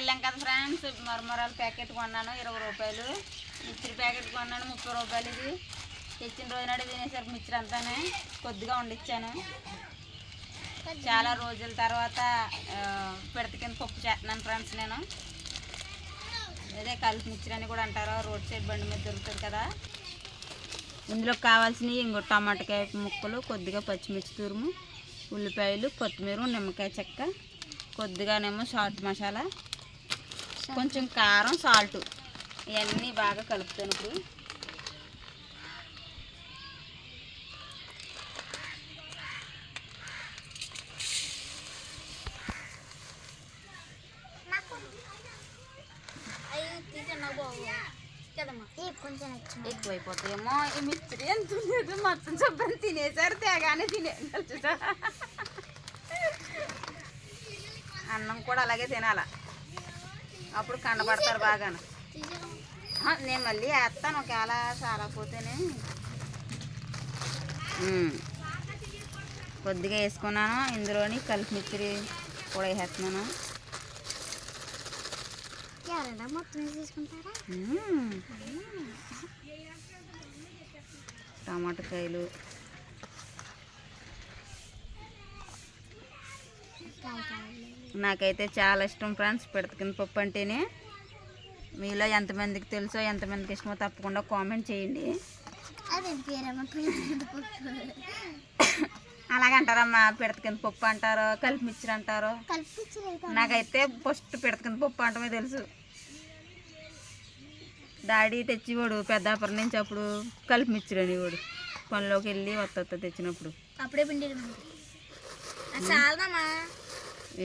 వెళ్ళాం కదా friends. మరమరాలు packet కొన్నాను ఇరవై రూపాయలు. మిక్చర్ ప్యాకెట్ కొన్నాను ముప్పై రూపాయలు ఇది. తెచ్చిన రోజునాడు తినేసరికి మిక్చర్ అంతానే కొద్దిగా వండిచ్చాను. చాలా రోజుల తర్వాత పిడత కింద పప్పు చేస్తున్నాను ఫ్రెండ్స్ నేను. అదే కలిపి మిక్చర్ అని కూడా అంటారు. రోడ్ సైడ్ బండి మీద దొరుకుతుంది కదా. ఇందులో కావాల్సినవి ఇంకో టమాటకాయ ముక్కలు కొద్దిగా పచ్చిమిర్చి తురుము ఉల్లిపాయలు కొత్తిమీర నిమ్మకాయ చెక్క కొద్దిగానేమో సాల్ట్ మసాలా కొంచెం కారం సాల్ట్ ఇవన్నీ బాగా కలుపుతాను ఇప్పుడు. కొంచెం ఎక్కువైపోతాయేమో ఈ మిక్చర్ ఎంత ఉండదు మొత్తం చెప్పని తినేసారు తేగానే తినే అన్నం కూడా అలాగే తినాలా? అప్పుడు కండపడతారు బాగాను. ఆ, నేను మళ్ళీ వేస్తాను ఒకవేళ చాలా పోతేనే ఉమ్. కొద్దిగా వేసుకున్నాను ఇందులోని కలిపి మిక్చరి కూడా వేసేస్తున్నాను. టమాటకాయలు నాకైతే చాలా ఇష్టం ఫ్రెండ్స్ పిడతకిన పప్పు అంటేనే. మీలో ఎంతమందికి తెలుసో ఎంతమందికి ఇష్టమో తప్పకుండా కామెంట్ చేయండి. అలాగంటారమ్మా పిడతకిన పప్పు అంటారు కలిపి మిక్చర్ అంటారు నాకైతే ఫస్ట్ పిడతకిన పప్పు అంటమే తెలుసు. డాడీ తెచ్చివాడు పెద్దాపురం నుంచి అప్పుడు కలిపి మిక్చర్ అనేవాడు. పనిలోకి వెళ్ళి వత్త తెచ్చినప్పుడు. అప్పుడే పిండి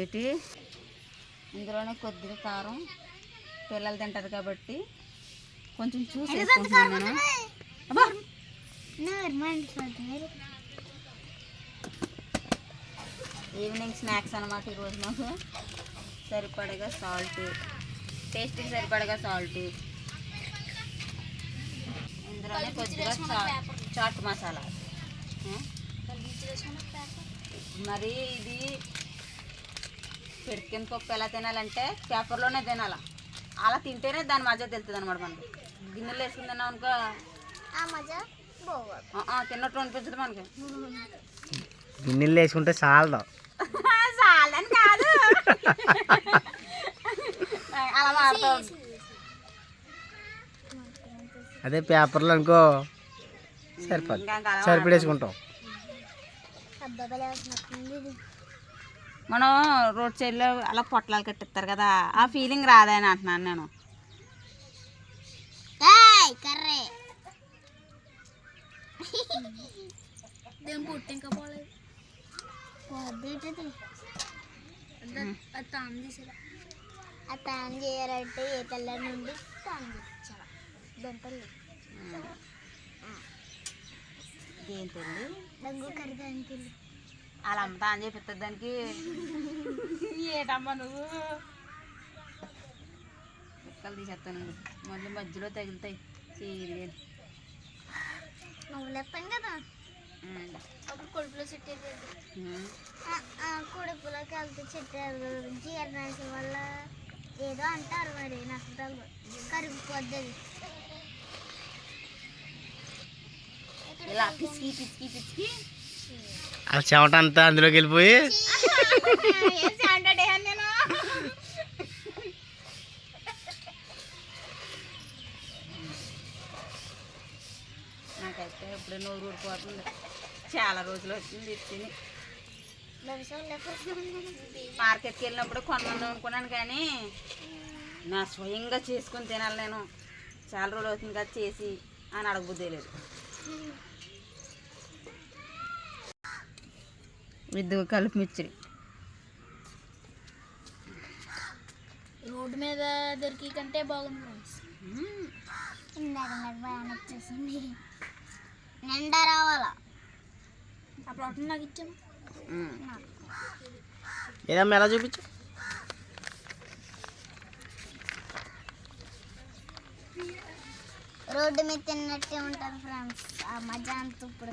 ఏంటి? ఇందులోనే కొద్దిగా కారం. పిల్లలు తింటారు కాబట్టి కొంచెం చూసి వేసుకుంటున్నాను! ఈవినింగ్ స్నాక్స్ అనమాట ఈరోజు మాకు. సరిపడగా సాల్ట్. టేస్ట్కి సరిపడగా సాల్ట్. ఇందులోనే కొద్దిగా చాట్ మసాలా? మరి ఇది పెడికిన పప్పు ఎలా తినాలంటే పేపర్లోనే తినాల? అలా తింటేనే దాని మజా తెలుస్తుంది అనమాట మనకి. గిన్నెలో వేసుకుని తిన్నాం అనుకో తిన్నట్టు అనిపించదు మనకి. గిన్నెలు వేసుకుంటే చాలదు చాలని కాదు. అలా మారుతాం అదే పేపర్లో అనుకో సరిపోదు. సరిపడేసుకుంటాం. మనం రోడ్ సైడ్లో అలా పొట్లాలు కట్టిస్తారు కదా ఆ ఫీలింగ్ రాదని అంటున్నాను నేను. తాను చేయాలంటే ఏ తెల్ల నుండి తాను తీసేలా. దొంతలు ఏంటండి? డంగు కరిదానికి అలా అమ్ముతా అని చెప్పిస్తుంది దానికి ఏటమ్మా నువ్వు ముక్కలు తీసేస్తాను మళ్ళీ మధ్యలో తగులుతాయి చేయలేదు నువ్వు లేపాను కదా అప్పుడు కొడుపులో చెట్టు కొడుపులోకి వెళ్తే చెట్టు గురించి ఎర్రనాల్సిన వల్ల ఏదో అంటారు మరి నాకు తెలియదు కరిగిపోద్ది అది ఇలా పిసికి పిసికి పిసికి ఆ చెమట అంతా అందులోకి వెళ్ళిపోయి నేను నాకైతే ఎప్పుడే నోరు ఊరిపోతుంది. చాలా రోజులు వచ్చింది తిని. మార్కెట్కి వెళ్ళినప్పుడు కొన్నాను అనుకున్నాను కానీ నా స్వయంగా చేసుకొని తినాలి నేను. చాలా రోజులు అవుతుంది కదా చేసి అని అడగబుద్దే లేదు. విద్దు కలిపి మిర్చి రోడ్డు మీద దొరికి కంటే బాగుంది ఫ్రెండ్స్. వచ్చేసింది నిండా రావాలా? అప్పుడు ఒకటి నాకు ఇచ్చాను ఏదమ్మా ఎలా చూపించు? రోడ్డు మీద తిన్నట్టే ఉంటుంది ఫ్రెండ్స్. ఆ మజా అంత ఇప్పుడు.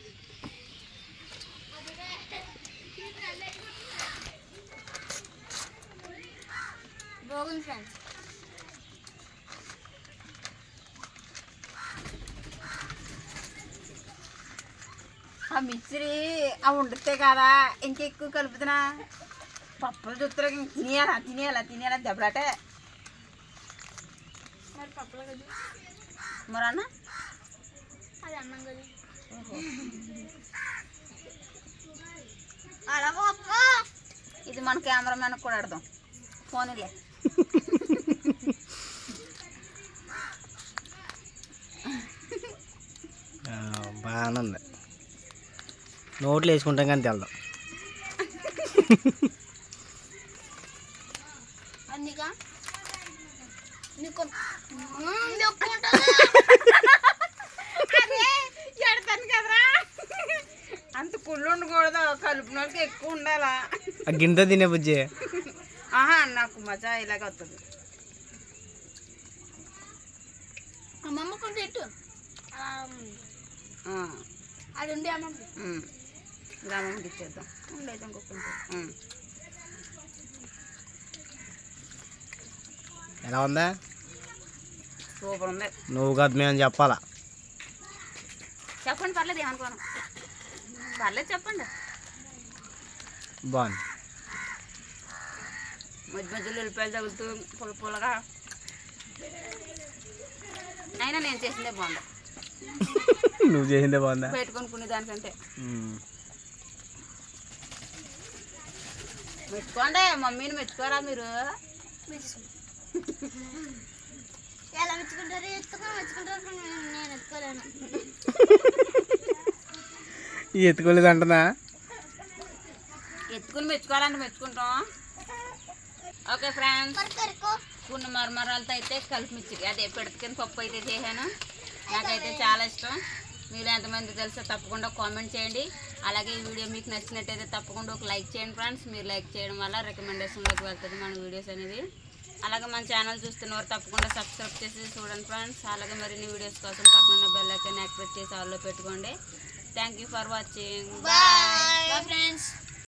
బాగుంది ఫ్రెండ్స్. ఆ మిక్సరీ ఆ వండితే కదా ఇంకెక్కువ కలుపుతున్నా. పప్పులు చూస్తారు తినేయాలా తినేయాలా తినేయాలా దెబ్బలాటే. మరి పప్పులు కదా మరి అన్న? అది అన్నం కదా అలా ఇది మన కెమెరామెన్ కూడా ఆడదాం ఫోన్లే బాగానే ఉంది నోట్లు వేసుకుంటాం కానీ తెల్దాం? అంత కుళ్ళు ఉండకూడదు కలుపున వాళ్ళకి ఎక్కువ ఉండాలా? ఆ గింత తినే బుజ్జి. ఆహా నాకు మజా ఇలాగ వస్తుంది. అమ్మమ్మ కొంచెం ఇటు. ఆ, ఆ, అది ఉండి ఇచ్చేద్దాం ఉండేది ఇంకొక ఉమ్. ఎలా ఉందా? సూపర్ ఉంది. నువ్వు కాదు మేము చెప్పాలా? చెప్పండి పర్లేదు ఏమనుకోను. పర్లేదు చెప్పండి. బాగుంది. మధ్య మధ్యలో ఉల్లిపాయలు తగులుతూ పుల్ల పుల్లగా అయినా నేను చేసిందే బాగుంది. నువ్వు చేసిందే బాగుందా? కొనుక్కునే దానికంటే. మెచ్చుకోండి మమ్మీని మెచ్చుకోరా మీరు. ఎలా మెచ్చుకుంటారు? ఎత్తుకొని మెచ్చుకుంటారు నేను- ఎత్తుకోలేను. ఎత్తుకోలేదు అంటున్నా. ఎత్తుకుని మెచ్చుకోవాలని మెచ్చుకుంటాం. Okay friends. కొన్ని మరమరాలతో అయితే కలిపి మిచ్చిరి అదే పెడతకిన పప్పు అయితే చేశాను. నాకైతే చాలా ఇష్టం. మీరు ఎంతమంది తెలుసో తప్పకుండా కామెంట్ చేయండి. అలాగే ఈ వీడియో మీకు నచ్చినట్టయితే తప్పకుండా ఒక లైక్ చేయండి ఫ్రెండ్స్. మీరు లైక్ చేయడం వల్ల రికమెండేషన్లోకి వెళ్తుంది మన వీడియోస్ అనేది. అలాగే మన ఛానల్ చూస్తున్నవారు తప్పకుండా సబ్స్క్రైబ్ చేసి చూడండి ఫ్రెండ్స్. అలాగే మరిన్ని వీడియోస్ కోసం పక్కన బెల్ ఐకాన్ యాక్టివేట్ చేసి ఆల్లో పెట్టుకోండి. Thank you for watching bye friends